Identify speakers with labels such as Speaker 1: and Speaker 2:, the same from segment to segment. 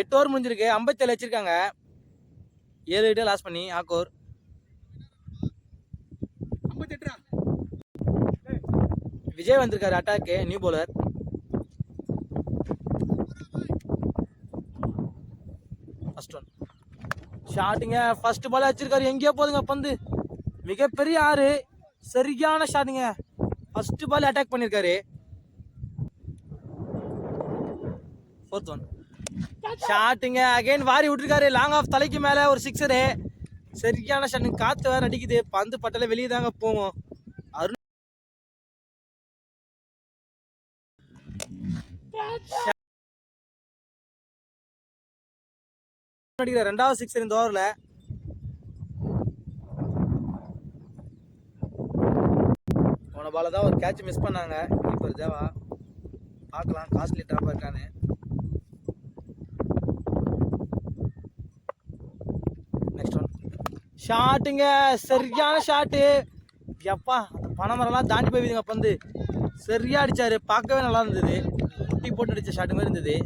Speaker 1: எட்டு ஓவர் முடிஞ்சிருக்கு. ஐம்பத்தேழு வச்சிருக்காங்க. ஏழு விட்டு லாஸ் பண்ணி ஆக்கோர் விஜய் வந்திருக்காரு attack new bowler. First one ஷாட்டுங்க ஃபர்ஸ்ட் பால் வச்சிருக்காரு. எங்கேயோ போதுங்க பந்து. மிகப்பெரிய ஆறு. சரியான ஷாட்டுங்க ஃபர்ஸ்ட் பால் அட்டாக் பண்ணியிருக்காரு ஃபோர்த் ஒன் ஷாட்டுங்க அகைன் வாரி விட்டுருக்காரு. லாங் ஆஃப் தலைக்கு மேலே ஒரு சிக்ஸரு சரியான ஷாட்டுங்க காற்று வேற அடிக்குது. பந்து பட்டல வெளியே தாங்க போவோம். அருண் அடிக்கிற ரெண்டாவது சிக்ஸர் இந்த ஓவரில் போன பால தான் ஒரு கேட்ச் மிஸ் பண்ணாங்க. கீப்பர் தேவா பார்க்கலாம் காஸ்ட்லி ட்ராப்பாக இருக்கான்னு நெக்ஸ்ட் ஒன் ஷாட்டுங்க சரியான ஷாட்டு. எப்பா அந்த பனைமரம்லாம் தாண்டி போய்விதுங்க பந்து சரியாக அடித்தார் பார்க்கவே நல்லா இருந்தது. குட்டி போட்டு அடித்த ஷாட்டு மாதிரி இருந்தது.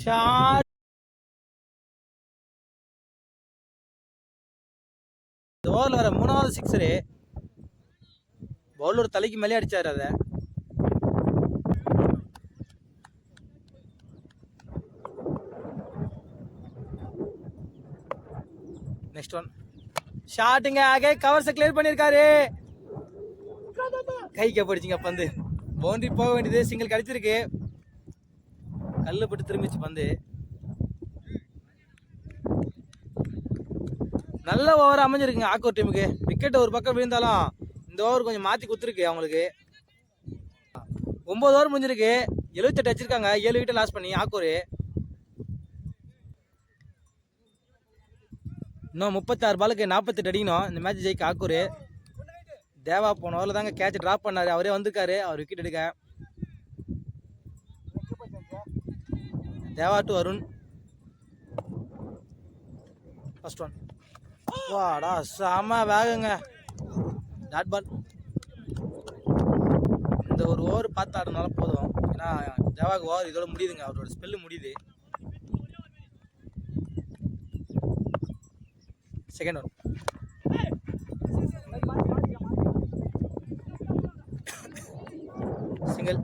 Speaker 1: ஷாட். ஓவரில் வர மூணாவது சிக்ஸரு பவுலர் தலைக்கு மேலே அடிச்சாரு அதை நெக்ஸ்ட் ஒன் ஷாட்டுங்க ஆக கவர்ஸை கிளியர் பண்ணியிருக்காரு கை படிச்சுங்க பந்து. பவுண்டரி போக வேண்டியது சிங்கிள் கிடைச்சிருக்கு. கல்லு போட்டு திரும்பிச்சு பந்து. நல்ல ஓவர் அமைஞ்சிருக்குங்க ஆக்கோர் டீமுக்கு விக்கெட் ஒரு பக்கம் விழுந்தாலும் இந்த ஓவர் கொஞ்சம் மாற்றி குத்துருக்கு அவங்களுக்கு. ஒம்பது ஓவர் முடிஞ்சிருக்கு. எழுபத்தெட்டு வச்சிருக்காங்க ஏழு விக்கெட் லாஸ் பண்ணி ஆக்கூர் இன்னும் முப்பத்தாறு பாலுக்கு நாற்பத்தெட்டு அடிக்கணும். இந்த மேட்ச் ஜெயிக்க ஆக்கூர். தேவா போன ஓவரில் தாங்க கேட்ச் ட்ராப் பண்ணார். அவரே வந்திருக்காரு. அவர் விக்கெட் எடுக்க. Deva to Arun. First one வாடா செம வேகங்க. டாட் பால் இந்த ஒரு ஓவர் பார்த்து ஆடுனால போதும். ஏன்னா தேவாக்கு ஓவர் இதோட முடியுதுங்க. அவரோட ஸ்பெல்லு முடியுது. செகண்ட் ஒன் சிங்கிள்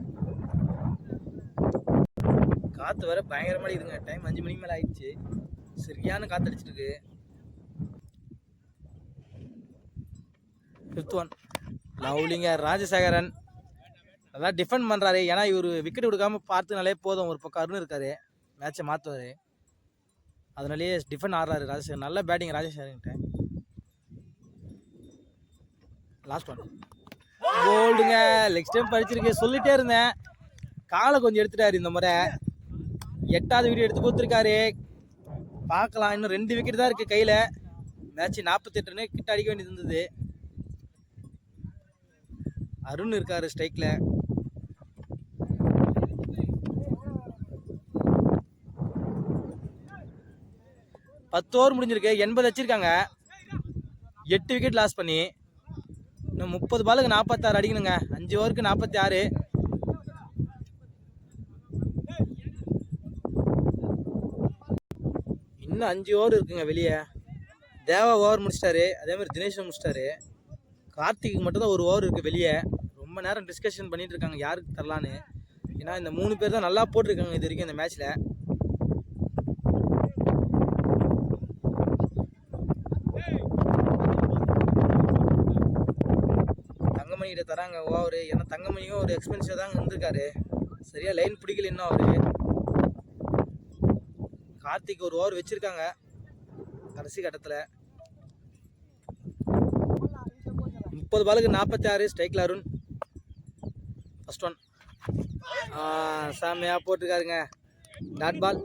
Speaker 1: காற்று வர பயங்கரமாக இருக்குங்க டைம் அஞ்சு மணிக்கு மேலே ஆயிடுச்சு. சரியான காற்று அடிச்சிருக்கு. ஃபிஃப்த் ஒன் லவ்லிங்க ராஜசேகரன். நல்லா டிஃபெண்ட் பண்ணுறாரு ஏன்னா இவர் விக்கெட் கொடுக்காம பார்த்துனாலே போதும். ஒரு பக்கம் அருண் இருக்காரு. மேட்சை மாற்றுவார் அதனாலேயே டிஃபன் ஆடுறாரு ராஜசேகரன் நல்ல பேட்டிங் ராஜசேகரன்கிட்ட லாஸ்ட் ஒன் கோல்டுங்க நெக்ஸ்ட் டைம் படிச்சிருக்கேன் சொல்லிட்டே இருந்தேன். காலை கொஞ்சம் எடுத்துட்டாரு இந்த முறை. எட்டாவது வீடியோ எடுத்து கொடுத்துருக்காரு. பார்க்கலாம். இன்னும் ரெண்டு விக்கெட் தான் இருக்குது கையில். மேட்ச் நாற்பத்தெட்டு ரன்னு கிட்ட அடிக்க வேண்டியது இருந்தது. அருண் இருக்காரு ஸ்ட்ரைக்கில் பத்து ஓவர் முடிஞ்சிருக்கு. எண்பது வச்சுருக்காங்க எட்டு விக்கெட் லாஸ் பண்ணி. இன்னும் முப்பது பாலுக்கு நாற்பத்தாறு அடிக்கணுங்க. அஞ்சு ஓவருக்கு நாற்பத்தி ஆறு இன்னும் அஞ்சு ஓவர் இருக்குங்க வெளியே. தேவா ஓவர் முடிச்சிட்டாரு. அதே மாதிரி தினேஷும் முடிச்சிட்டாரு. கார்த்திக்கு மட்டும்தான் ஒரு ஓவர் இருக்குது வெளியே. ரொம்ப நேரம் டிஸ்கஷன் பண்ணிகிட்டு இருக்காங்க. யாருக்கு தரலான்னு ஏன்னா இந்த மூணு பேர் தான் நல்லா போட்டிருக்காங்க இது வரைக்கும் இந்த மேட்ச்சில் தங்கமணி கிட்ட தராங்க அவர் ஏன்னா தங்கமணியும் ஒரு எக்ஸ்பென்சிவ் தாங்க இருந்திருக்காரு. சரியாக லைன் பிடிக்கல இன்னும் அவரு. கார்த்திக் ஒரு ஓவர் வச்சுருக்காங்க. கடைசி கட்டத்தில். முப்பது பாலுக்கு நாற்பத்தி ஆறு ஸ்ட்ரைக்கில் அருண். ஃபஸ்ட் ஒன் சாமியாக போட்டிருக்காருங்க. Dot ball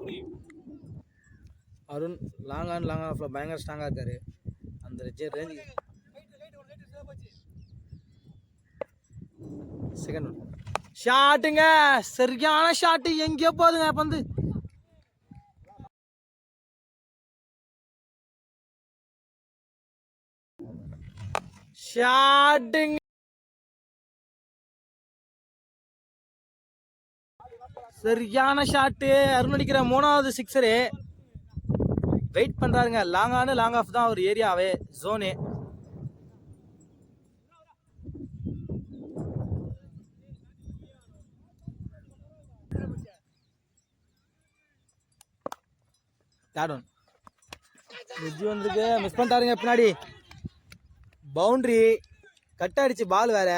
Speaker 1: Arun long on long ஆஃபில் பயங்கர ஸ்ட்ராங்காக இருக்காரு. அந்த ரேஞ்சு செகண்ட் ஒன் ஷாட்டுங்க சரியான ஷாட்டு எங்கேயோ போகுதுங்க பந்து. ஷாட்டுங்க சரியான ஷாட்டு அருண் அடிக்கிற மூணாவது சிக்ஸரு வெயிட் பண்றாருங்க. லாங்கான லாங் ஆஃப் தான் ஒரு ஏரியாவே ஜோனு டவுன் விஜய் வந்திருக்கு. மிஸ் பண்ணிட்டாருங்க பின்னாடி. பவுண்ட்ரி கட் அடிச்சு பால் வேற.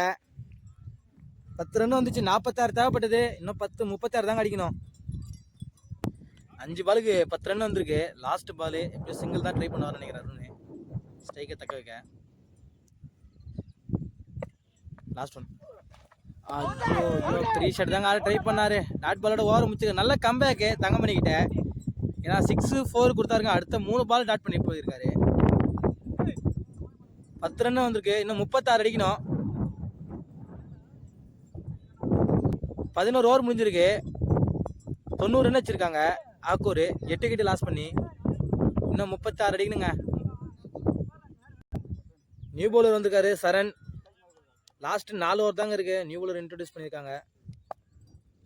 Speaker 1: பத்து ரன் வந்துச்சு. நாற்பத்தாறு தேவைப்பட்டது. இன்னும் பத்து முப்பத்தாறு தாங்க அடிக்கணும். அஞ்சு பாலுக்கு பத்து ரன் வந்திருக்கு. லாஸ்ட் பால் எப்படியும் சிங்கிள் தான் ட்ரை பண்ணுவார்னு நினைக்கிறாரு ஸ்ட்ரைக்கை தக்க வைக்க. லாஸ்ட் ஒன் ஐயோ ஐயோ த்ரீ ஷர்ட் தாங்க ஆள் ட்ரை பண்ணாரு. டாட் பாலோட ஓவர் முடிச்சுக்க நல்ல கம்பேக்கு தங்கமணிக்கிட்ட ஏன்னா சிக்ஸு ஃபோர் கொடுத்தாருங்க. அடுத்த மூணு பால் டாட் பண்ணி போயிருக்காரு. பத்து ரன் வந்திருக்கு. இன்னும் முப்பத்தாறு அடிக்கணும். பதினோரு ஓவர் முடிஞ்சிருக்கு. தொண்ணூறு ரன் வச்சுருக்காங்க. ஆக்கூர் எட்டு கிட்ட லாஸ் பண்ணி. இன்னும் முப்பத்தாறு அடிக்கணுங்க. நியூ பவுலர் வந்திருக்காரு சரண். லாஸ்ட்டு நாலு ஓவர் தாங்க இருக்குது நியூ பவுலர் இன்ட்ரடியூஸ் பண்ணியிருக்காங்க.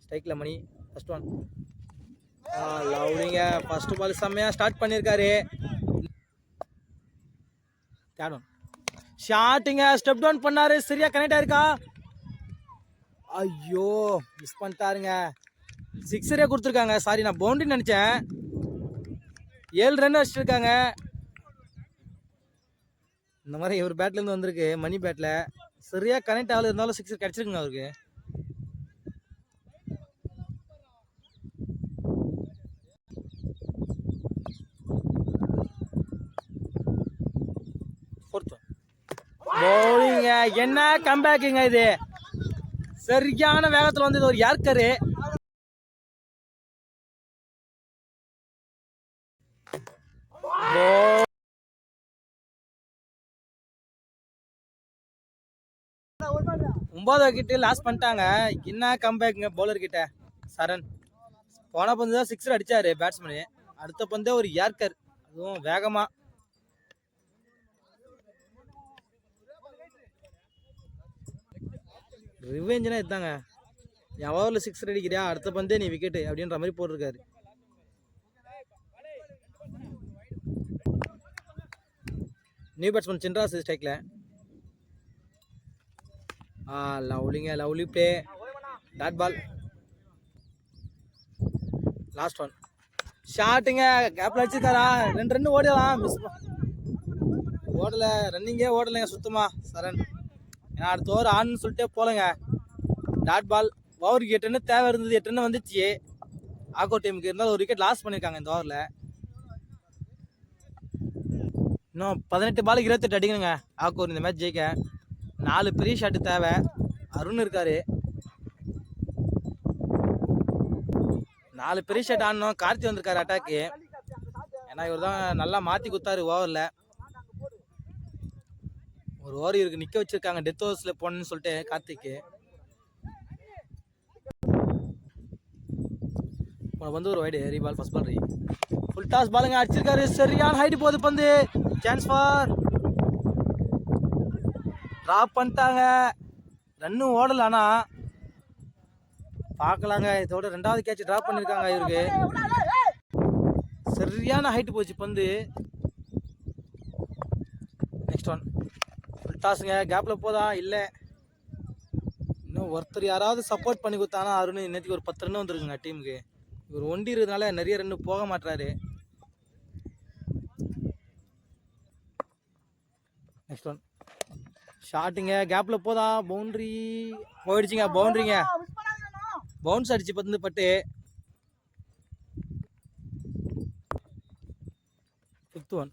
Speaker 1: ஸ்ட்ரைக்கில் மணி. ஃபஸ்ட் ஒன் லவ்லிங்க. ஃபர்ஸ்ட் பால் செம்மையாக ஸ்டார்ட் பண்ணியிருக்காரு தேடும் ஷாட்டுங்க ஸ்டெப் டவுன் பண்ணாரு. சரியா கனெக்ட் ஆயிருக்கா? ஐயோ மிஸ் பண்ணிட்டாருங்க. சிக்ஸரே கொடுத்துருக்காங்க. சாரி நான் பவுண்டரி நினச்சேன். ஏழு ரன் வச்சுருக்காங்க. இந்த மாதிரி இவர் பேட்லேருந்து வந்திருக்கு. மணி பேட்டில் சரியாக கனெக்ட் ஆகல. இருந்தாலும் சிக்ஸர் கிடச்சிருக்குங்க அவருக்கு ஃபோர்த் பவுலிங்க என்ன கம்பேக்குங்க இது? சரியான வேகத்தில் வந்தது ஒரு யார்கரு ஒன்பது விக்கெட்டு லாஸ் பண்ணிட்டாங்க. என்ன கம்பேக்குங்க பவுலர் கிட்ட? சரண். போன பந்து தான் சிக்ஸர் அடிச்சாரு பேட்ஸ்மேனு அடுத்த பந்தே ஒரு ஏர்க்கர் அதுவும் வேகமா. ரிவெஞ்சுனா இதுதாங்க என் ஓவரில் சிக்ஸ் அடிக்கிறியா? அடுத்த பந்தே நீ விக்கெட்டு அப்படின்ற மாதிரி போட்டிருக்காரு. நியூ பேட்ஸ்மேன் சின்ராஸ் ஸ்ட்ரைக்கில் ஆ லவ்லிங்க lovely play dot ball last one ஷாட்டுங்க கேப்பில் அடிச்சிருக்காரா? ரெண்டு ரெண்டு ஓடலாம் மிஸ் ஓடலை ரன்னிங்கே ஓடலைங்க சுத்தமாக சரண். ஏன்னா அடுத்த ஓவர் ஆன்னு சொல்லிட்டே போலங்க. டாட் பால் ஓவருக்கு எட்டு ரன் தேவை இருந்தது எட்டு ரன் வந்துச்சு. ஆக்கோ டீமுக்கு இருந்தாலும் ஒரு விக்கெட் லாஸ் பண்ணியிருக்காங்க இந்த ஓவரில் இன்னும் பதினெட்டு பாலுக்கு இருபத்தெட்டு அடிக்கணுங்க. ஆக்கூர் இந்த மேட்ச் ஜெயிக்க. நாலு பெரிய ஷாட்டு தேவை. அருண் இருக்காரு. நாலு பெரிய ஷாட் ஆடணும். கார்த்தி வந்திருக்காரு அட்டாக்கு ஏன்னா இவர் தான் நல்லா மாற்றி குத்தாரு ஓவரில் ஒரு ஓர் இவருக்கு நிற்க வச்சிருக்காங்க. டெத் ஹவுஸில் போனேன்னு சொல்லிட்டு கார்த்திக்கு. இப்போ வந்து ஒரு wide reball first ball re full toss பாலுங்க அடிச்சிருக்காரு. சரியான ஹைட் போகுது பந்து. சான்ஸ் ஃபார் ட்ராப் பண்ணிட்டாங்க. ரன்னும் ஓடல ஆனா பார்க்கலாங்க இதோட ரெண்டாவது கேட்ச் ட்ராப் பண்ணியிருக்காங்க இவருக்கு. சரியான ஹைட் போச்சு பந்து. நெக்ஸ்ட் ஒன் தாசுங்க கேப்பில் போதா? இல்லை. இன்னும் ஒருத்தர் யாராவது சப்போர்ட் பண்ணி கொடுத்தானா அருண்? இன்னைக்கு ஒரு பத்து ரன் வந்துருக்குங்க டீமுக்கு இவர் ஒண்டி இருக்கிறதுனால நிறைய ரன் போக மாட்டாரு நெக்ஸ்ட் ஒன் ஷாட்டுங்க கேப்பில் போதா? பவுண்ட்ரி போயிடுச்சுங்க பவுண்ட்ரிங்க பவுன்ஸ் அடிச்சு பத்து பட்டு. ஃபிஃப்த் ஒன்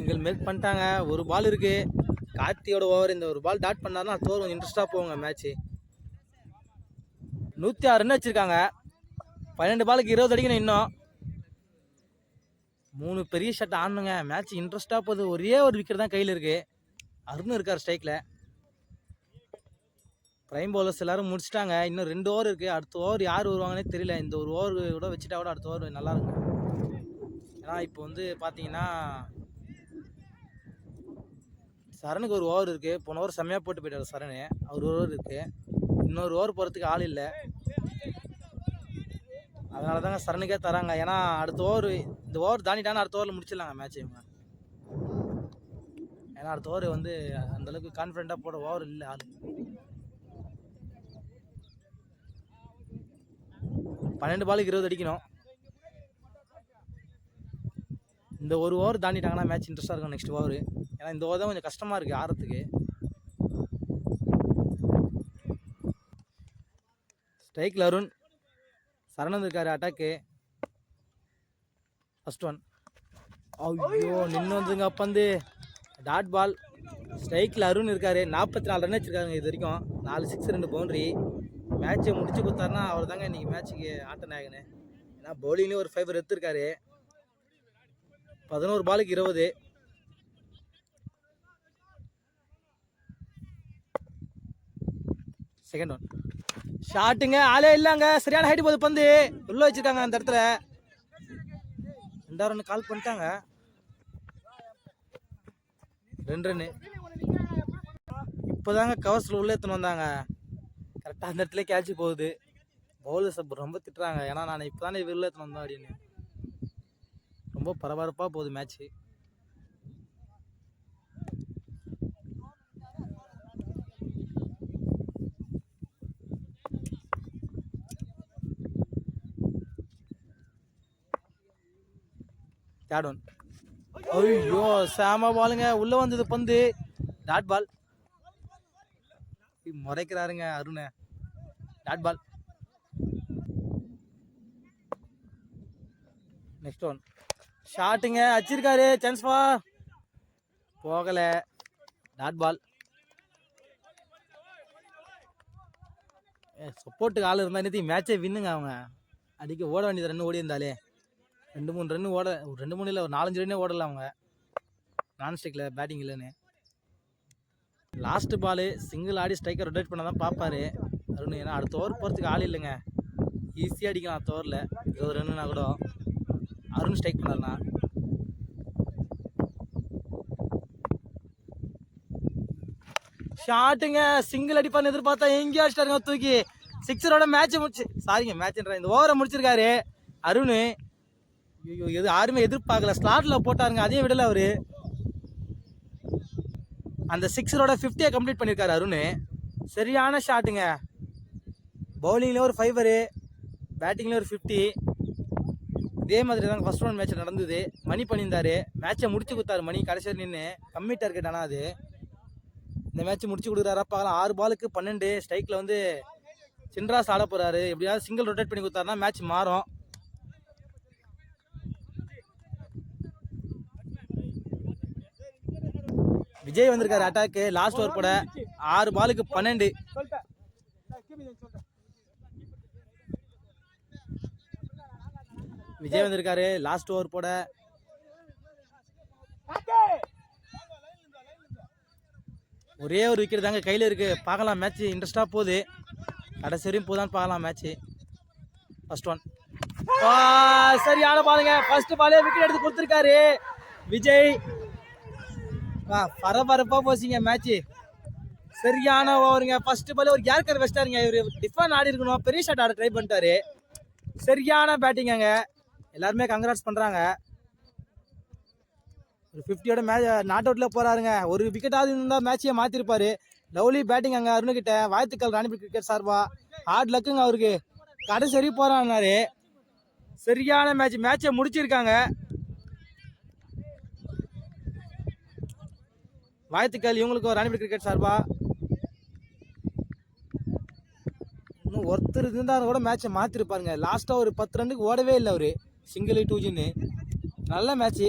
Speaker 1: சிங்கிள் மேக் பண்ணிட்டாங்க. ஒரு பால் இருக்குது கார்த்தியோட ஓவர் இந்த ஒரு பால் டாட் பண்ணாருன்னா தோறு கொஞ்சம் இன்ட்ரெஸ்ட்டாக போவாங்க மேட்ச்சு நூற்றி ஆறு ரன் வச்சுருக்காங்க. பன்னெண்டு பாலுக்கு இருபது அடிக்கணும் இன்னும். மூணு பெரிய ஷாட் ஆடணுங்க. மேட்ச் இன்ட்ரெஸ்ட்டாக போகுது. ஒரே ஒரு விக்கெட் தான் கையில் இருக்குது அருண் இருக்கார் ஸ்ட்ரைக்கில் பிரைம் பவுலர்ஸ் எல்லோரும் முடிச்சிட்டாங்க. இன்னும் ரெண்டு ஓவர் இருக்குது அடுத்த ஓவர் யார் வருவாங்கன்னே தெரியல. இந்த ஒரு ஓவர் கூட வச்சுட்டா கூட அடுத்த ஓவர் நல்லா இருக்கும். ஏன்னா இப்போ வந்து பார்த்தீங்கன்னா சரணுக்கு ஒரு ஓவர் இருக்குது போன ஓவர் செம்மையாக போட்டு போயிட்டார் சரணு. அவர் ஒரு ஓவர் இருக்குது இன்னொரு ஓவர் போகிறதுக்கு ஆள் இல்லை. அதனால தாங்க சரணுக்கே தராங்க. ஏன்னா அடுத்த ஓவர் இந்த ஓவர் தாண்டிட்டான்னு அடுத்த ஓவரில் முடிச்சிடலாங்க மேட்ச் இவங்க. ஏன்னா அடுத்த ஓவர் வந்து அந்தளவுக்கு கான்ஃபிடண்ட்டாக போட ஓவர் இல்லை ஆள். பன்னெண்டு பாலுக்கு இருபது அடிக்கணும். இந்த ஒரு ஓவர் தாண்டிட்டாங்கன்னா மேட்ச் இன்ட்ரெஸ்ட்டாக இருக்கும் நெக்ஸ்ட் ஓவர் ஏன்னா இந்த ஓவர் தான் கொஞ்சம் கஷ்டமாக இருக்குது ஆடுறதுக்கு ஸ்ட்ரைக்கில் அருண். சரணம் இருக்கார் அட்டாக்கு ஃபஸ்ட் ஒன் ஐயோ நின்று வந்துங்க அப்போ வந்து. டாட் பால் ஸ்ட்ரைக்கில் அருண் இருக்கார். நாற்பத்தி நாலு ரன் வச்சுருக்காங்க இது வரைக்கும். நாலு சிக்ஸ் ரெண்டு பவுண்டரி மேட்ச்சை முடிச்சு கொடுத்தாருன்னா அவர் தாங்க இன்றைக்கி மேட்ச்சுக்கு ஆட்ட நாயகனு. ஏன்னா பவுலிங்லேயும் ஒரு ஃபைவர் எடுத்திருக்காரு. பதினோரு பாலுக்கு இருபது. செகண்ட் ஒன் ஷாட்டுங்க ஆளே இல்லைங்க. சரியான ஹைட் போகுது பந்து. உள்ள வச்சிருக்காங்க அந்த இடத்துல. ரெண்டாயிரம் கால் பண்ணிட்டாங்க. ரெண்டு ரன்னு இப்போதாங்க கவர்ஸில் உள்ளே எடுத்துன்னு வந்தாங்க. கரெக்டாக அந்த இடத்துல கேட்ச் போகுது. பவுலர்ஸ் ரொம்ப திட்டுறாங்க. ஏன்னா நான் இப்போ தானே வெளில எடுத்துன்னு வந்தோம் அப்படின்னு. ரொம்ப பரபரப்பாக போகுது மேட்ச்சு தேர்ட் ஒன் ஐயோ சாம பாலுங்க உள்ள வந்தது பந்து. டாட் பால் முறைக்கிறாருங்க அருண. டாட் பால் நெக்ஸ்ட் ஒன் ஷாட்டுங்க அச்சிருக்காரு சான்ஸ் பா. போகல. டாட் பால் சப்போர்ட்டுக்கு ஆள் இருந்தால் நேற்று மேட்சே வின்னுங்க அவங்க. அடிக்க ஓட வேண்டியது ரன் ஓடி இருந்தாலே. ரெண்டு மூணு ரன் ஓட ஒரு ரெண்டு மூணு இல்லை ஒரு நாலஞ்சு ரன்னே ஓடல அவங்க. நான் ஸ்ட்ரைக்கில் பேட்டிங் இல்லைன்னு. லாஸ்ட் பாலு சிங்கிள் ஆடி ஸ்ட்ரைக்கர் ரொட்டேட் பண்ண தான் பார்ப்பாரு அருண் ஏன்னா அடுத்த ஓவர் போகிறதுக்கு ஆள் இல்லைங்க. ஈஸியாக அடிக்கலாம் அடுத்த ஓவரில் இருபது ரன்னுனா கூட. அருண் ஸ்ட்ரைக் பண்ணார்னா ஷாட்டுங்க சிங்கிள் அடிப்பான்னு எதிர்பார்த்தா எங்கேயா அடிச்சிட்டாருங்க தூக்கி. சிக்ஸரோட மேட்ச் முடிச்சு சாரிங்க மேட்ச்ன்ற இந்த ஓவரை முடிச்சிருக்காரு. அருண். ஐயோ எது யாருமே எதிர்பார்க்கல. ஸ்லாட்ல போட்டாருங்க அதையும் விடல அவரு. அந்த சிக்ஸரோட ஃபிஃப்டியை கம்ப்ளீட் பண்ணியிருக்காரு அருண். சரியான ஷாட்டுங்க பவுலிங்கில் ஒரு ஃபைவரு பேட்டிங்கில் ஒரு ஃபிஃப்டி இதே மாதிரி தான் ஃபர்ஸ்ட் ரவுண்ட் மேட்ச் நடந்தது. மணி பண்ணியிருந்தாரு மேட்சை முடிச்சு கொடுத்தாரு மணி. கடைசியில் நின்று கம்மி டார்கெட் ஆனால் அது. இந்த மேட்ச் முடிச்சு கொடுக்குறாரா. பார்க்கலாம் ஆறு பாலுக்கு பன்னெண்டு. ஸ்ட்ரைக்கில் வந்து சின்ராஸ் ஆட போகிறாரு எப்படியாவது சிங்கிள் ரொட்டேட் பண்ணி கொடுத்தாருன்னா மேட்ச் மாறும். விஜய் வந்திருக்காரு அட்டாக்கு லாஸ்ட் ஓவர் போட ஆறு பாலுக்கு பன்னெண்டு. விஜய் வந்திருக்காரு. லாஸ்ட் ஓவர் போட. ஒரே ஒரு விக்கெட் தாங்க கையில் இருக்கு. பார்க்கலாம் மேட்ச் இன்ட்ரெஸ்டாக போகுது. கடைசி வரையும் போதான் பார்க்கலாம் மேட்ச் ஃபர்ஸ்ட் ஒன் சரியான பாருங்க. ஃபர்ஸ்ட் பாலே விக்கெட் எடுத்து கொடுத்துருக்காரு. விஜய். வா பரபரப்பாக போச்சுங்க மேட்ச் சரியான ஓவருங்க ஃபர்ஸ்ட் பால் ஒரு யார்கர் வச்சிட்டாருங்க. இவர் டிஃபன் ஆடி இருக்கணும். பெரிய ஷாட் ஆட ட்ரை பண்ணிட்டாரு. சரியான பேட்டிங்க எல்லாருமே கங்க்ராட்ஸ் பண்ணுறாங்க ஒரு ஃபிஃப்டியோட மேட்ச் நாட் அவுட்டில் போகிறாருங்க ஒரு விக்கெட்டாவது இருந்தால் மேட்சையே மாற்றிருப்பார் லவ்லி பேட்டிங் அங்கே அருணுக்கிட்ட வாழ்த்துக்கள் ராணிபி கிரிக்கெட் சார்பா. ஹார்ட் லக்குங்க அவருக்கு. கடை சரி போகிறான்னாரு சரியான மேட்ச் மேட்சை முடிச்சிருக்காங்க. வாழ்த்துக்கள் இவங்களுக்கு ராணிபி கிரிக்கெட் சார்பா. இன்னும் ஒருத்தர் இருந்தால் கூட மேட்சை மாற்றிருப்பாருங்க லாஸ்ட்டாக ஒரு பத்து ரன்னுக்கு ஓடவே இல்லை அவர். சிங்கிள் டூ ஜின்னு நல்ல மேட்ச்சு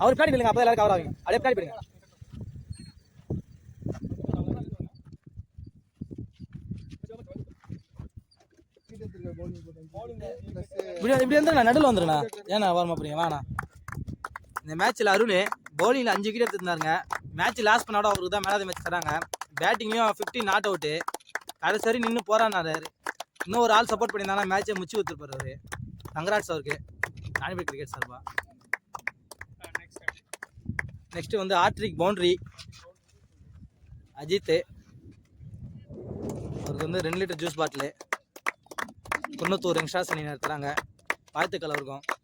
Speaker 1: அவர் பின்னாடி நில்லுங்க அப்போ எல்லாரும் கவர் ஆகுங்க அப்படியே பின்னாடி போயிடுங்க. இப்படி இப்படி வந்துருண்ணா நடுவில் வந்துருண்ணா ஏண்ணா வரமா போறீங்க வாண்ணா. இந்த மேட்ச்சில் அருண் பவுலிங்கில் அஞ்சு கிட்ட எடுத்துருந்தாருங்க. மேட்ச் லாஸ் பண்ணாட அவருக்கு தான் மேலாத மேட்ச் தராங்க. பேட்டிங்லேயும் ஃபிஃப்டி நாட் அவுட்டு கடைசரி நின்று போராடினாரு இன்னும் ஒரு ஆள் சப்போர்ட் பண்ணியிருந்தாங்கன்னா மேட்சை முச்சு கொடுத்துருப்பாரு அவரு. கங்கராட்ஸ் அவருக்கு நானிபேட் கிரிக்கெட் சார்பா. நெக்ஸ்ட் வந்து ஆர்ட்ரிக் பவுண்ட்ரி அஜித்து. அவருக்கு வந்து ரெண்டு லிட்டர் ஜூஸ் பாட்டிலு தொண்ணூத்தோரு நிமிஷம் சனி நடத்துகிறாங்க வாழ்த்துக்கள் அவருக்கும்.